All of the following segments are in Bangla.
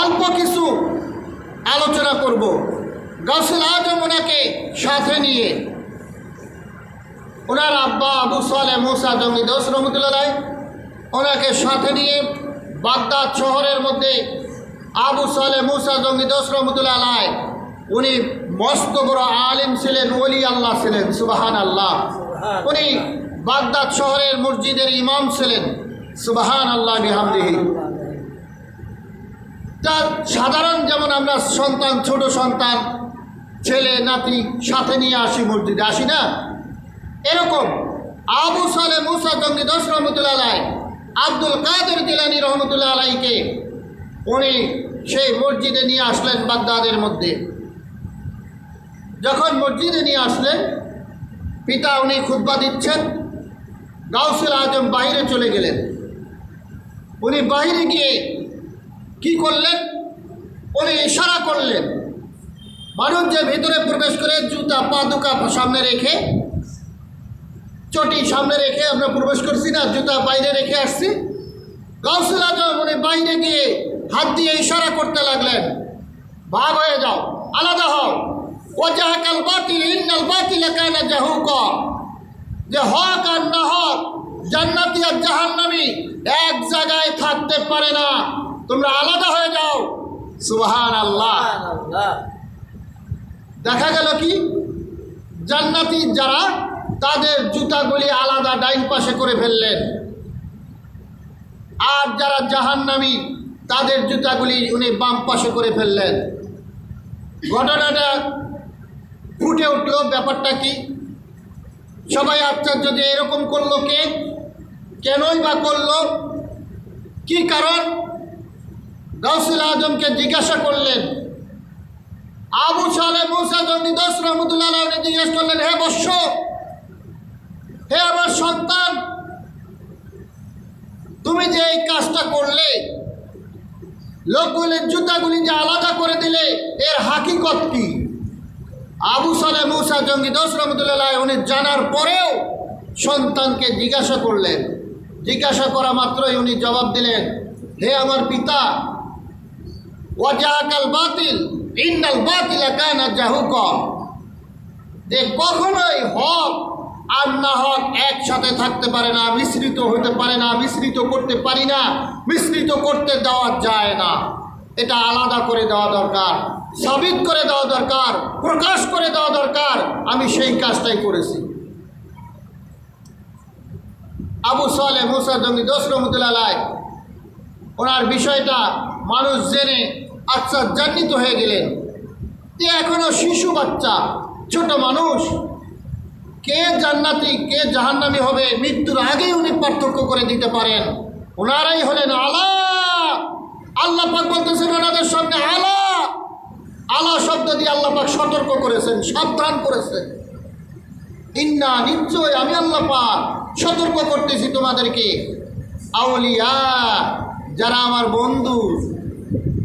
অল্প কিছু আলোচনা করব। গাউসুল আজম ওনাকে সাথে নিয়ে। ওনার আব্বা আবু সালে মুসা জঙ্গি দোস রহমতুল্লাহ ওনাকে সাথে নিয়ে বাগদাদ শহরের মধ্যে আবু সালে মুসা জঙ্গি দোস রহমতুল্লাহ উনি মস্ত বড় আলিম ছিলেন ওলি আল্লাহ ছিলেন সুবাহান আল্লাহ উনি বাগদাদ শহরের মসজিদের ইমাম ছিলেন সুবাহান আল্লাহ বিহামদিহি। তা সাধারণ যেমন আমরা সন্তান, ছোট সন্তান, ছেলে, নাতি সাথে নিয়ে আসি মসজিদে, আসি না? এরকম আবু সালে মুসা জঙ্গি দশ রহমতুল্লাহ আলাই, আব্দুল কাদের জিলানি রহমতুল্লাহ আলাইকে উনি সেই মসজিদে নিয়ে আসলেন বাগদাদের মধ্যে। যখন মসজিদে নিয়ে আসলেন, পিতা উনি খুতবা দিচ্ছেন, গাউসুল আজম বাইরে চলে গেলেন। উনি বাইরে গিয়ে কি করলেন? উনি ইশারা করলেন। মানুষ যে ভিতরে প্রবেশ করে জুতা, পা দুকা সামনে রেখে, চটি সামনে রেখে আমরা প্রবেশ করছি না, জুতা বাইরে রেখে আসছি। গাউসুল আজম উনি বাইরে গিয়ে হাত দিয়ে ইশারা করতে লাগলেন। ভাগ হয়ে যাও, আলাদা হও। ওজাহাকাল বাতিল, ইন্নাল বাতিল কানা জাহুকা। যে হক আর না হক, জান্নাতি আর জাহান্নামি এক জায়গায় থাকতে পারে না। তোমরা আলাদা হয়ে যাও। সুবহান আল্লাহ দেখা গেল কি? জান্নাতি যারা তাদের জুতাগুলি আলাদা ডাইন পাশে করে ফেললেন। আর যারা জাহান্নামি তাদের জুতাগুলি উনি বাম পাশে করে ফেললেন। ঘটনাটা ফুটে উঠল ব্যাপারটা কি? সবাই আশ্চর্য যে এরকম করল কে? কেনই বা করল? কি কারণ? গাউসুল আজমকে জিজ্ঞাসা করলেন, আবু সালে আলাইহি জিজ্ঞেস করলেন, হে বৎস, হে আমার সন্তান, তুমি যে এই কাজটা করলে, লোকগুলির জুতাগুলি যে আলাদা করে দিলে, এর হাকিকত কি? আবু সালে মুসা জঙ্গি দোষ রহমতুল্লাহ উনি জানার পরেও সন্তানকে জিজ্ঞাসা করলেন। জিজ্ঞাসা করা মাত্রই উনি জবাব দিলেন, হে আমার পিতা ওয়াজাকাল বাতিল, ইন্নাল বাতিল কানা জাহুক। যে কখনোই হক আর না হক একসাথে থাকতে পারে না, মিশ্রিত হতে পারে না, মিশ্রিত করতে পারি না, মিশ্রিত করতে দেওয়া যায় না। এটা আলাদা করে দেওয়া দরকার, সাবিত করে দেওয়া দরকার, প্রকাশ করে দেওয়া দরকার। আমি সেই কাজটাই করেছি। আবু সালে মুসা জঙ্গি দোষ রহমতুল্লাহ ওনার বিষয়টা মানুষ জেনে আচ্ছা জান্নিত হয়ে গেলেন। যে এখনও শিশু বাচ্চা, ছোট মানুষ। কে জান্নাতি, কে জাহান্নামি হবে, মৃত্যুর আগেই উনি পার্থক্য করে দিতে পারেন। ওনারাই হলেন আলা। আল্লাহ পাক বলতেছেন, ওনাদের সামনে আলা। আলা শব্দ দিয়ে আল্লাহ পাক সতর্ক করেছেন, সাবধান করেছেন। ইন্না নিশ্চয় আমি আল্লাহ পাক সতর্ক করতেছি তোমাদেরকে। আউলিয়া, যারা আমার বন্ধু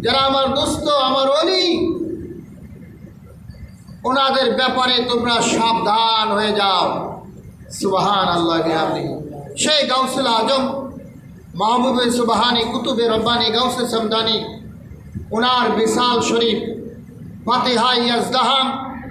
যারা আমার দোস্ত, আমার অলি, ওনাদের ব্যাপারে তোমরা সাবধান হয়ে যাও। সুবাহান আল্লাহ আপনি সেই গাউসুল আজম, মাহবুবে সুবাহানি, কুতুবে রব্বানি, গাউসে সমদানি, ওনার বিশাল শরীফ, ফাতেহা ইয়াজদাহাম